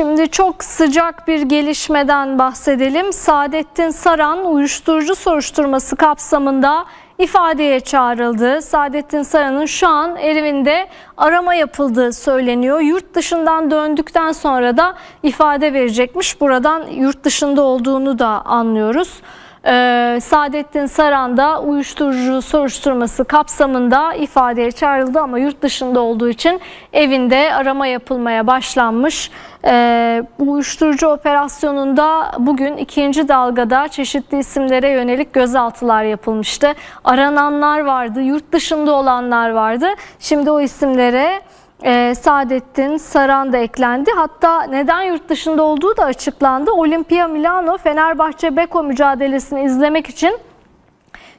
Şimdi çok sıcak bir gelişmeden bahsedelim. Saadettin Saran uyuşturucu soruşturması kapsamında ifadeye çağrıldı. Saadettin Saran'ın şu an evinde arama yapıldığı söyleniyor. Yurt dışından döndükten sonra da ifade verecekmiş. Buradan yurt dışında olduğunu da anlıyoruz. Ee, Saadettin Saran da uyuşturucu soruşturması kapsamında ifadeye çağrıldı ama yurt dışında olduğu için evinde arama yapılmaya başlanmış. Ee, uyuşturucu operasyonunda bugün ikinci dalgada çeşitli isimlere yönelik gözaltılar yapılmıştı. Arananlar vardı, yurt dışında olanlar vardı. Şimdi o isimlere e, Saadettin Saran da eklendi. Hatta neden yurt dışında olduğu da açıklandı. Olimpia Milano Fenerbahçe Beko mücadelesini izlemek için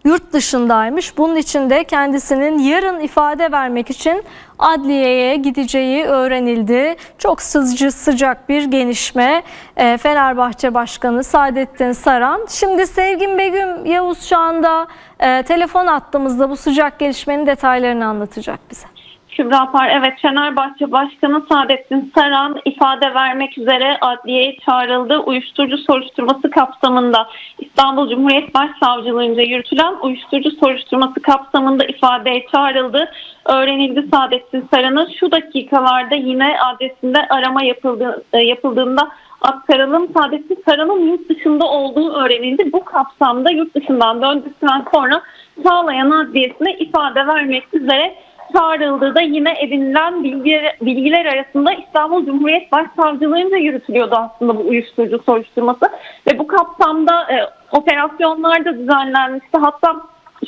yurt dışındaymış. Bunun için de kendisinin yarın ifade vermek için adliyeye gideceği öğrenildi. Çok sıcı sıcak bir gelişme. E, Fenerbahçe Başkanı Saadettin Saran. Şimdi Sevgin Begüm Yavuz şu anda e, telefon attığımızda bu sıcak gelişmenin detaylarını anlatacak bize. Kübra Par, evet Fenerbahçe Başkanı Saadettin Saran ifade vermek üzere adliyeye çağrıldı. Uyuşturucu soruşturması kapsamında İstanbul Cumhuriyet Başsavcılığınca yürütülen uyuşturucu soruşturması kapsamında ifadeye çağrıldı. Öğrenildi Saadettin Saran'ın şu dakikalarda yine adresinde arama yapıldı, e, yapıldığında aktaralım. Saadettin Saran'ın yurt dışında olduğu öğrenildi. Bu kapsamda yurt dışından döndükten sonra Sağlayan Adliyesi'ne ifade vermek üzere çağrıldığı da yine edinilen bilgiler, bilgiler arasında İstanbul Cumhuriyet Başsavcılığınca yürütülüyordu aslında bu uyuşturucu soruşturması ve bu kapsamda e, operasyonlar da düzenlenmişti. Hatta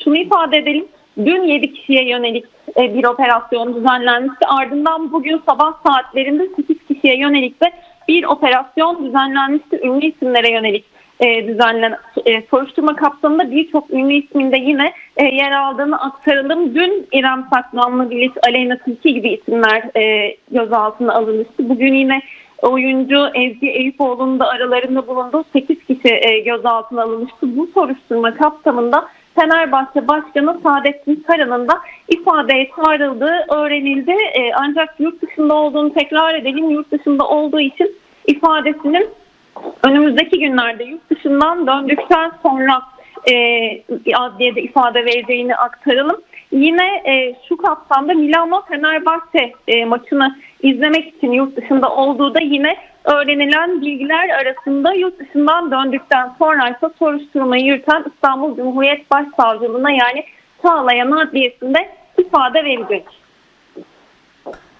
şunu ifade edelim. Dün 7 kişiye yönelik e, bir operasyon düzenlenmişti. Ardından bugün sabah saatlerinde 8 kişiye yönelik de bir operasyon düzenlenmişti. Ünlü isimlere yönelik e, düzenlenen e, soruşturma kapsamında birçok ünlü isminde yine e, yer aldığını aktaralım. Dün İrem Saklanlı, Bilis, Aleyna Tilki gibi isimler e, gözaltına alınmıştı. Bugün yine oyuncu Ezgi Eyüpoğlu'nun da aralarında bulunduğu 8 kişi e, gözaltına alınmıştı. Bu soruşturma kapsamında Fenerbahçe Başkanı Saadettin Saran'ın da ifadeye çağrıldığı öğrenildi. Ancak yurt dışında olduğunu tekrar edelim. Yurt dışında olduğu için ifadesinin önümüzdeki günlerde yurt dışından döndükten sonra e, adliyede ifade vereceğini aktaralım. Yine e, şu kapsamda Milano Fenerbahçe e, maçını izlemek için yurt dışında olduğu da yine öğrenilen bilgiler arasında yurt dışından döndükten sonra ise soruşturmayı yürüten İstanbul Cumhuriyet Başsavcılığına yani Çağlayan Adliyesi'nde ifade verecek.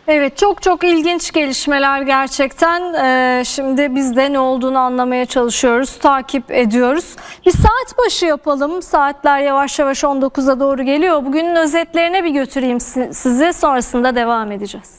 Evet çok çok ilginç gelişmeler gerçekten. Ee, şimdi biz de ne olduğunu anlamaya çalışıyoruz, takip ediyoruz. Bir saat başı yapalım. Saatler yavaş yavaş 19'a doğru geliyor. Bugünün özetlerine bir götüreyim si- sizi. Sonrasında devam edeceğiz.